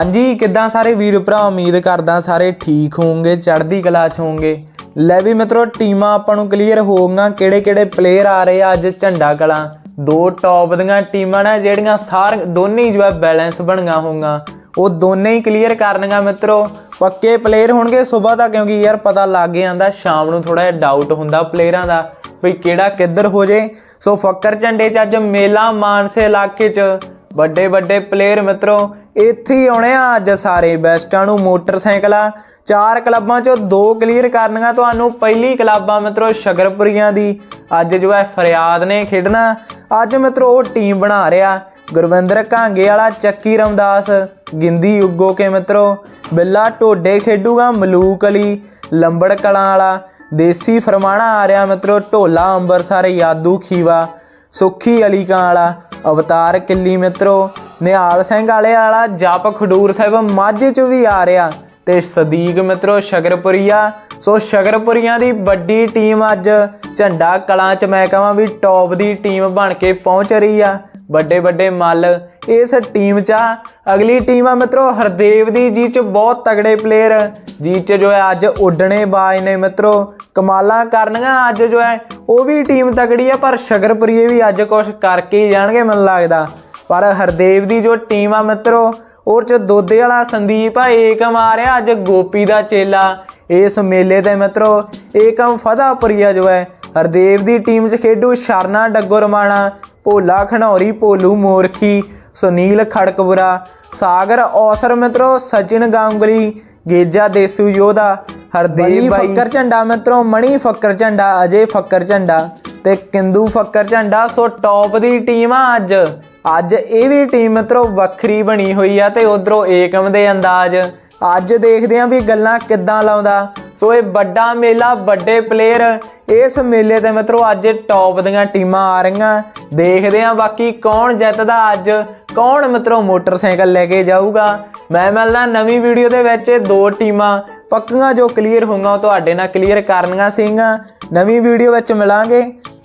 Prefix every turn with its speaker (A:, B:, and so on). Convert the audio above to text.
A: ਹਾਂਜੀ, ਕਿੱਦਾਂ ਸਾਰੇ ਵੀਰ ਭਰਾ? ਉਮੀਦ ਕਰਦਾ ਸਾਰੇ ਠੀਕ ਹੋਵੋਗੇ, ਚੜ੍ਹਦੀ ਕਲਾ ਚ ਹੋਵੋਗੇ। ਲੈ ਵੀ ਮਿੱਤਰੋ, ਟੀਮਾਂ ਆਪਾਂ ਨੂੰ ਕਲੀਅਰ ਹੋ ਗਈਆਂ। ਕਿਹੜੇ ਕਿਹੜੇ ਪਲੇਅਰ ਆ ਰਹੇ ਆ ਅੱਜ ਝੰਡਾ ਕਲਾਂ? ਦੋ ਟੌਪ ਦੀਆਂ ਟੀਮਾਂ ਨੇ ਜਿਹੜੀਆਂ ਸਾਰ, ਦੋਨੇ ਹੀ ਜੋ ਹੈ ਬੈਲੈਂਸ ਬਣੀਆਂ ਹੋਊਗਾ ਉਹ ਦੋਨੇ ਹੀ ਕਲੀਅਰ ਕਰਨਗਾ ਮਿੱਤਰੋ। ਪੱਕੇ ਪਲੇਅਰ ਹੋਣਗੇ ਸਵੇਰ ਦਾ, ਕਿਉਂਕਿ ਯਾਰ ਪਤਾ ਲੱਗ ਜਾਂਦਾ, ਸ਼ਾਮ ਨੂੰ ਥੋੜਾ ਜਿਹਾ ਡਾਊਟ ਹੁੰਦਾ ਪਲੇਅਰਾਂ ਦਾ ਵੀ ਕਿਹੜਾ ਕਿੱਧਰ ਹੋ ਜੇ। ਸੋ ਫੱਕਰ ਝੰਡੇ 'ਚ ਅੱਜ ਮੇਲਾ ਮਾਨਸੇ ਇਲਾਕੇ 'ਚ। ਵੱਡੇ ਵੱਡੇ ਪਲੇਅਰ ਮਿੱਤਰੋ ਇੱਥੇ ਹੀ ਆਉਣੇ ਆ ਅੱਜ ਸਾਰੇ ਬੈਸਟਾਂ ਨੂੰ ਮੋਟਰਸਾਈਕਲਾਂ। ਚਾਰ ਕਲੱਬਾਂ ਚੋਂ ਦੋ ਕਲੀਅਰ ਕਰਨੀਆਂ ਤੁਹਾਨੂੰ। ਪਹਿਲੀ ਕਲੱਬ ਆ ਮਿੱਤਰੋ ਸ਼ਗਰਪੁਰੀਆਂ ਦੀ। ਅੱਜ ਜੋ ਹੈ ਫਰਿਆਦ ਨੇ ਖੇਡਣਾ। ਅੱਜ ਮਿੱਤਰੋ ਉਹ ਟੀਮ ਬਣਾ ਰਿਹਾ। ਗੁਰਵਿੰਦਰ ਕਾਂਗੇ ਵਾਲਾ, ਚੱਕੀ ਰਮਦਾਸ, ਗਿੰਦੀ ਉੱਗੋ ਕੇ ਮਿੱਤਰੋ। ਬਿੱਲਾ ਢੋਡੇ ਖੇਡੂਗਾ, ਮਲੂਕ ਅਲੀ, ਲੰਬੜ ਕਲਾਂ ਵਾਲਾ। ਦੇਸੀ ਫਰਮਾਣਾ ਆ ਰਿਹਾ ਮਿੱਤਰੋ, ਢੋਲਾ, ਅੰਬਰਸਰ, ਯਾਦੂ, ਖੀਵਾ। ਸੁੱਖੀ ਅਲੀ ਕਾਂ ਵਾਲਾ। ਅਵਤਾਰ ਕਿੱਲੀ ਮਿੱਤਰੋ। ਨਿਹਾਲ ਸਿੰਘ ਵਾਲੇ ਵਾਲਾ, ਜਪ ਖਡੂਰ ਸਾਹਿਬ ਮਾਝੇ ਚ ਵੀ ਆ ਰਿਹਾ। ਤੇ ਸਦੀਕ ਮਿੱਤਰੋ ਸ਼ਗਰਪੁਰੀਆ, ਸੋ ਸ਼ਗਰਪੁਰੀਆਂ ਦੀ ਵੱਡੀ ਟੀਮ ਅੱਜ ਝੰਡਾ ਕਲਾਂ ਚ ਮੈਂ ਕਹਾਂ ਵੀ ਟੌਪ ਦੀ ਟੀਮ ਬਣ ਕੇ ਪਹੁੰਚ ਰਹੀ ਆ। ਵੱਡੇ ਵੱਡੇ ਮੱਲ, ਇਸ ਟੀਮ ਚ ਆ। ਅਗਲੀ ਟੀਮ ਆ ਮਿੱਤਰੋ ਹਰਦੇਵ ਦੀ ਜੀ ਚ ਬਹੁਤ ਤਗੜੇ ਪਲੇਅਰ ਜੀ ਚ ਜੋ ਹੈ ਅੱਜ ਉੱਡਣੇ ਬਾਜ ਨੇ ਮਿੱਤਰੋ। ਕਮਾਲਾਂ ਕਰਨੀਆਂ ਅੱਜ ਜੋ ਹੈ, ਉਹ ਵੀ ਟੀਮ ਤਗੜੀ ਆ, ਪਰ ਸ਼ਗਰਪੁਰੀਏ ਵੀ ਅੱਜ ਕੁਝ ਕਰਕੇ ਹੀ ਜਾਣਗੇ ਮੈਨੂੰ ਲੱਗਦਾ। ਪਰ ਹਰਦੇਵ ਦੀ ਜੋ ਟੀਮ ਆ ਮਿੱਤਰੋ ਔਰ ਚ ਦੋਦੇ ਵਾਲਾ ਸੰਦੀਪ ਆ ਏਕਮ ਆ ਰਿਹਾ ਅੱਜ ਗੋਪੀ ਦਾ ਚੇਲਾ। ਇਸ ਮੇਲੇ ਤੇ ਮਿੱਤਰੋ ਏਕਮ ਫਦਾਪੁਰੀਆ ਜੋ ਹੈ ਹਰਦੇਵ ਦੀ ਟੀਮ 'ਚ ਖੇਡੂ ਸ਼ਰਨਾ ਡੱਗੋਰਮਾਣਾ ਭੋਲਾ ਖਣੌਰੀ ਭੋਲੂ ਮੋਰਖੀ ਸੁਨੀਲ ਖੜਕਪੁਰਾ ਸਾਗਰ ਔਸਰ ਮਿੱਤਰੋ ਸਚਿਨ ਗਾਂਗੁਲੀ ਗੇਜਾ ਦੇਸੂ ਯੋਧਾ ਹਰਦੇਵ ਫੱਕਰ ਝੰਡਾ ਮਿੱਤਰੋ ਮਣੀ ਫੱਕਰ ਝੰਡਾ ਅਜੇ ਫੱਕਰ ਝੰਡਾ ਤੇ ਕਿੰਦੂ ਫੱਕਰ ਝੰਡਾ ਸੋ ਟੌਪ ਦੀ ਟੀਮ ਆ ਅੱਜ। ਅੱਜ ਇਹ ਵੀ ਟੀਮ ਮਿੱਤਰੋ ਵੱਖਰੀ ਬਣੀ ਹੋਈ ਆ ਤੇ ਉਧਰੋਂ ਏਕਮ ਦੇ ਅੰਦਾਜ਼। ਅੱਜ ਦੇਖਦੇ ਆਂ ਵੀ ਗੱਲਾਂ ਕਿੱਦਾਂ ਲਾਉਂਦਾ। ਸੋ ਇਹ ਵੱਡਾ ਮੇਲਾ, ਵੱਡੇ ਪਲੇਅਰ ਇਸ ਮੇਲੇ ਤੇ ਮਿੱਤਰੋ ਅੱਜ ਟੌਪ ਦੀਆਂ ਟੀਮਾਂ ਆ ਰਹੀਆਂ। ਦੇਖਦੇ ਆਂ ਬਾਕੀ ਕੌਣ ਜਿੱਤਦਾ ਅੱਜ, ਕੌਣ ਮਿੱਤਰੋ ਮੋਟਰਸਾਈਕਲ ਲੈ ਕੇ ਜਾਊਗਾ। ਮੈਂ ਮਿਲਦਾ ਨਵੀਂ ਵੀਡੀਓ ਦੇ ਵਿੱਚ ਦੋ ਟੀਮਾਂ। ਪੱਕੀਆਂ ਜੋ ਕਲੀਅਰ ਹੋਊਗਾ ਉਹ ਤੁਹਾਡੇ ਨਾਲ ਕਲੀਅਰ ਕਰਨੀਆਂ ਸੀਗੀਆਂ। ਨਵੀਂ ਵੀਡੀਓ ਵਿੱਚ ਮਿਲਾਂਗੇ।